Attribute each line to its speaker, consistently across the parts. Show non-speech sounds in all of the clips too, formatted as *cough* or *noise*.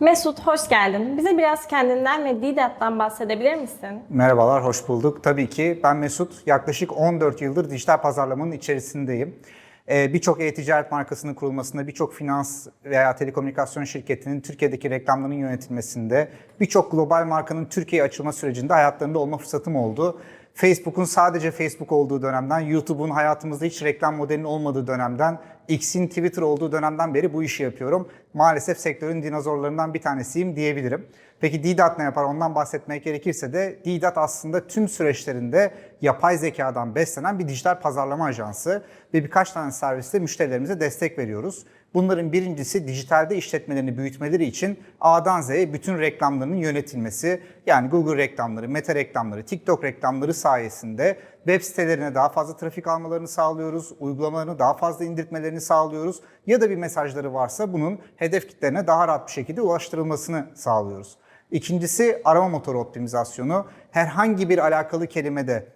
Speaker 1: Mesut hoş geldin. Bize biraz kendinden ve Didat'tan bahsedebilir misin?
Speaker 2: Merhabalar, hoş bulduk. Tabii ki ben Mesut. Yaklaşık 14 yıldır dijital pazarlamanın içerisindeyim. Ee, birçok e-ticaret markasının kurulmasında, birçok finans veya telekomünikasyon şirketinin Türkiye'deki reklamlarının yönetilmesinde, birçok global markanın Türkiye'ye açılma sürecinde hayatlarında olma fırsatım oldu. Facebook'un sadece Facebook olduğu dönemden, YouTube'un hayatımızda hiç reklam modelinin olmadığı dönemden, X'in Twitter olduğu dönemden beri bu işi yapıyorum. Maalesef sektörün dinozorlarından bir tanesiyim diyebilirim. Peki Didat ne yapar? Ondan bahsetmek gerekirse de Didat aslında tüm süreçlerinde yapay zekadan beslenen bir dijital pazarlama ajansı ve birkaç tane serviste müşterilerimize destek veriyoruz. Bunların birincisi dijitalde işletmelerini büyütmeleri için A'dan Z'ye bütün reklamlarının yönetilmesi. Yani Google reklamları, Meta reklamları, TikTok reklamları sayesinde web sitelerine daha fazla trafik almalarını sağlıyoruz. Uygulamalarını daha fazla indirtmelerini sağlıyoruz. Ya da bir mesajları varsa bunun hedef kitlerine daha rahat bir şekilde ulaştırılmasını sağlıyoruz. İkincisi arama motoru optimizasyonu. Herhangi bir alakalı kelimede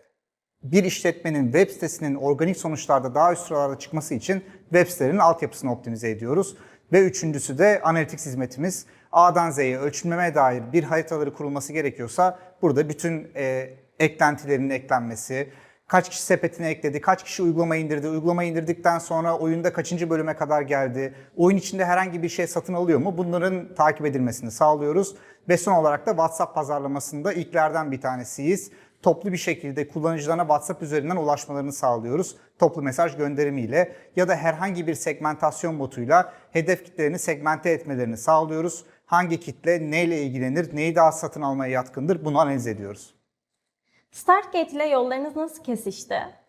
Speaker 2: bir işletmenin web sitesinin organik sonuçlarda daha üst sıralarda çıkması için web sitelerinin altyapısını optimize ediyoruz. Ve üçüncüsü de Analytics hizmetimiz. A'dan Z'ye ölçülmeme dair bir haritaları kurulması gerekiyorsa burada bütün e, eklentilerin eklenmesi, kaç kişi sepetine ekledi, kaç kişi uygulama indirdi, uygulama indirdikten sonra oyunda kaçıncı bölüme kadar geldi, oyun içinde herhangi bir şey satın alıyor mu bunların takip edilmesini sağlıyoruz. Ve son olarak da WhatsApp pazarlamasında ilklerden bir tanesiyiz toplu bir şekilde kullanıcılarına WhatsApp üzerinden ulaşmalarını sağlıyoruz. Toplu mesaj gönderimiyle ya da herhangi bir segmentasyon botuyla hedef kitlerini segmente etmelerini sağlıyoruz. Hangi kitle neyle ilgilenir, neyi daha satın almaya yatkındır bunu analiz ediyoruz.
Speaker 1: Startgate ile yollarınız nasıl kesişti?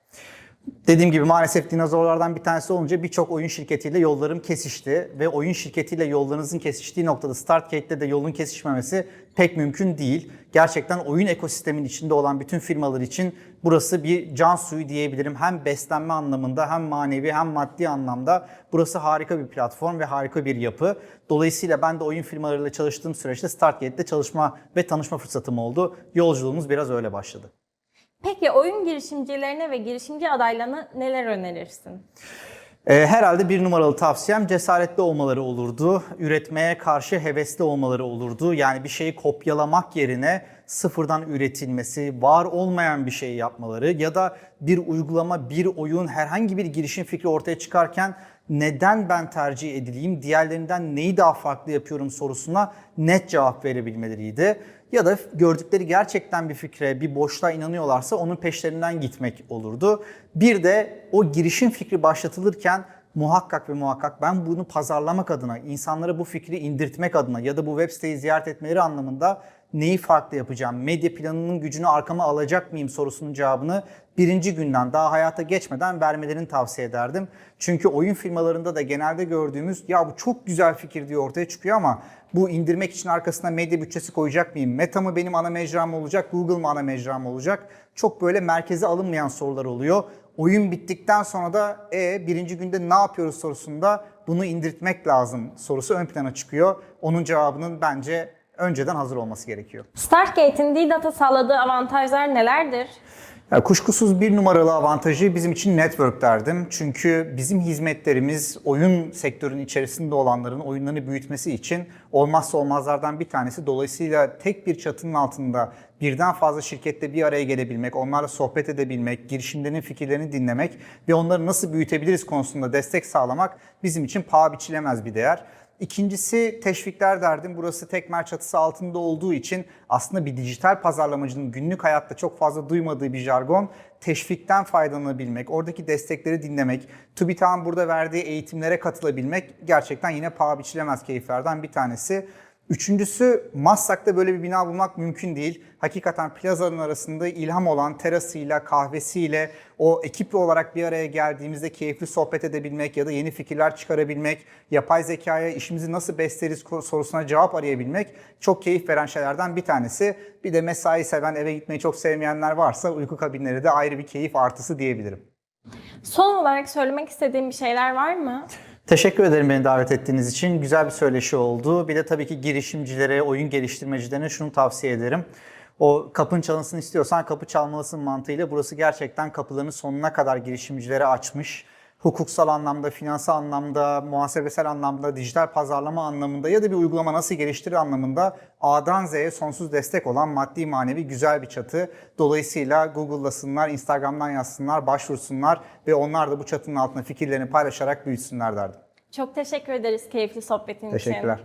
Speaker 2: Dediğim gibi maalesef dinozorlardan bir tanesi olunca birçok oyun şirketiyle yollarım kesişti ve oyun şirketiyle yollarınızın kesiştiği noktada Startgate'de de yolun kesişmemesi pek mümkün değil. Gerçekten oyun ekosistemin içinde olan bütün firmalar için burası bir can suyu diyebilirim. Hem beslenme anlamında hem manevi hem maddi anlamda burası harika bir platform ve harika bir yapı. Dolayısıyla ben de oyun firmalarıyla çalıştığım süreçte Startgate'de çalışma ve tanışma fırsatım oldu. Yolculuğumuz biraz öyle başladı.
Speaker 1: Peki oyun girişimcilerine ve girişimci adaylarına neler önerirsin?
Speaker 2: Ee, herhalde bir numaralı tavsiyem cesaretli olmaları olurdu. Üretmeye karşı hevesli olmaları olurdu. Yani bir şeyi kopyalamak yerine sıfırdan üretilmesi, var olmayan bir şey yapmaları ya da bir uygulama, bir oyun, herhangi bir girişim fikri ortaya çıkarken neden ben tercih edileyim, diğerlerinden neyi daha farklı yapıyorum sorusuna net cevap verebilmeleriydi. Ya da gördükleri gerçekten bir fikre, bir boşluğa inanıyorlarsa onun peşlerinden gitmek olurdu. Bir de o girişim fikri başlatılırken muhakkak ve muhakkak ben bunu pazarlamak adına, insanlara bu fikri indirtmek adına ya da bu web siteyi ziyaret etmeleri anlamında neyi farklı yapacağım, medya planının gücünü arkama alacak mıyım sorusunun cevabını birinci günden daha hayata geçmeden vermelerini tavsiye ederdim. Çünkü oyun firmalarında da genelde gördüğümüz ya bu çok güzel fikir diye ortaya çıkıyor ama bu indirmek için arkasına medya bütçesi koyacak mıyım? Meta mı benim ana mecram olacak, Google mu ana mecram olacak? Çok böyle merkeze alınmayan sorular oluyor. Oyun bittikten sonra da e birinci günde ne yapıyoruz sorusunda bunu indirtmek lazım sorusu ön plana çıkıyor. Onun cevabının bence önceden hazır olması gerekiyor.
Speaker 1: Startgate'in D-Data sağladığı avantajlar nelerdir?
Speaker 2: Ya kuşkusuz bir numaralı avantajı bizim için network derdim. Çünkü bizim hizmetlerimiz oyun sektörünün içerisinde olanların oyunlarını büyütmesi için olmazsa olmazlardan bir tanesi. Dolayısıyla tek bir çatının altında birden fazla şirkette bir araya gelebilmek, onlarla sohbet edebilmek, girişimlerin fikirlerini dinlemek ve onları nasıl büyütebiliriz konusunda destek sağlamak bizim için paha biçilemez bir değer. İkincisi teşvikler derdim. Burası tekmer çatısı altında olduğu için aslında bir dijital pazarlamacının günlük hayatta çok fazla duymadığı bir jargon. Teşvikten faydalanabilmek, oradaki destekleri dinlemek, TÜBİTAK'ın burada verdiği eğitimlere katılabilmek gerçekten yine paha biçilemez keyiflerden bir tanesi. Üçüncüsü Maslak'ta böyle bir bina bulmak mümkün değil. Hakikaten plazanın arasında ilham olan terasıyla, kahvesiyle o ekiple olarak bir araya geldiğimizde keyifli sohbet edebilmek ya da yeni fikirler çıkarabilmek, yapay zekaya işimizi nasıl besleriz sorusuna cevap arayabilmek çok keyif veren şeylerden bir tanesi. Bir de mesai seven, eve gitmeyi çok sevmeyenler varsa uyku kabinleri de ayrı bir keyif artısı diyebilirim.
Speaker 1: Son olarak söylemek istediğin bir şeyler var mı? *laughs*
Speaker 2: Teşekkür ederim beni davet ettiğiniz için. Güzel bir söyleşi oldu. Bir de tabii ki girişimcilere, oyun geliştirmecilerine şunu tavsiye ederim. O kapın çalınsın istiyorsan kapı çalmalısın mantığıyla burası gerçekten kapılarını sonuna kadar girişimcilere açmış. Hukuksal anlamda, finansal anlamda, muhasebesel anlamda, dijital pazarlama anlamında ya da bir uygulama nasıl geliştirir anlamında A'dan Z'ye sonsuz destek olan maddi manevi güzel bir çatı. Dolayısıyla Google'lasınlar, Instagram'dan yazsınlar, başvursunlar ve onlar da bu çatının altında fikirlerini paylaşarak büyütsünler derdim.
Speaker 1: Çok teşekkür ederiz keyifli sohbetin için.
Speaker 2: Teşekkürler.